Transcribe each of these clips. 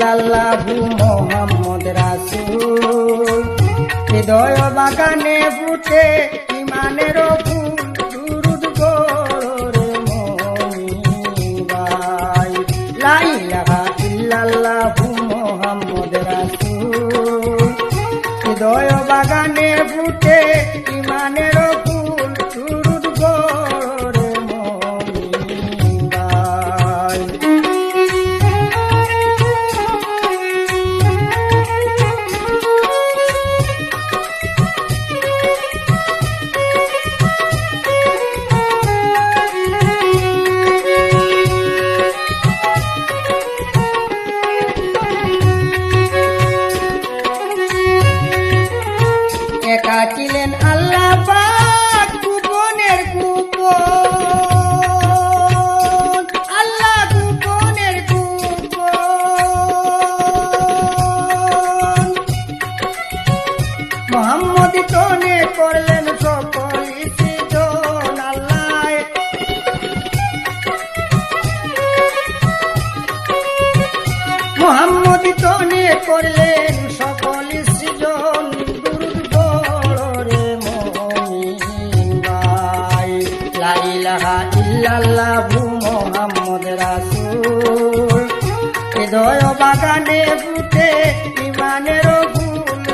লাইলাহু মোহাম্মদ রাসুল। হৃদয় বাগানে ফুটে ইমানের ফুরুদ গোরে মনি ভাই। লাইলাহা ইল্লাল্লাহু মোহাম্মদ রাসুল। হৃদয় বাগানে ফুটে ইমানের ফুল Aqui. হৃদয় বাগানে ফুটে ইমানেরও ফুল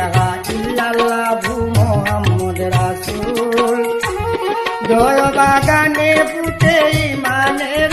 ইলাহা ইল্লাল্লাহু মোহাম্মদ রাসূল। জয় বাগানে ফুটে ইমানের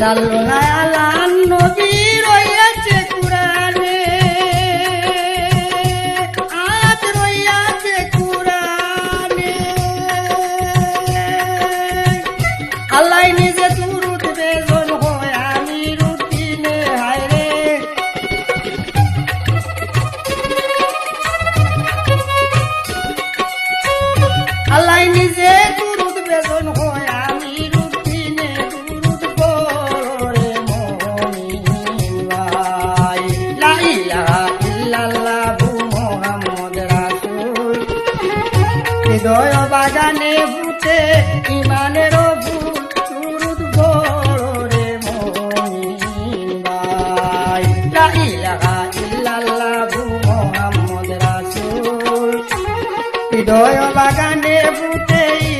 সাল্লাল্লাহ নবী রয়েছে কুরআনে। আজ রয়েছে কুরআনে। আল্লাহ নিজে Oyo baga ne butei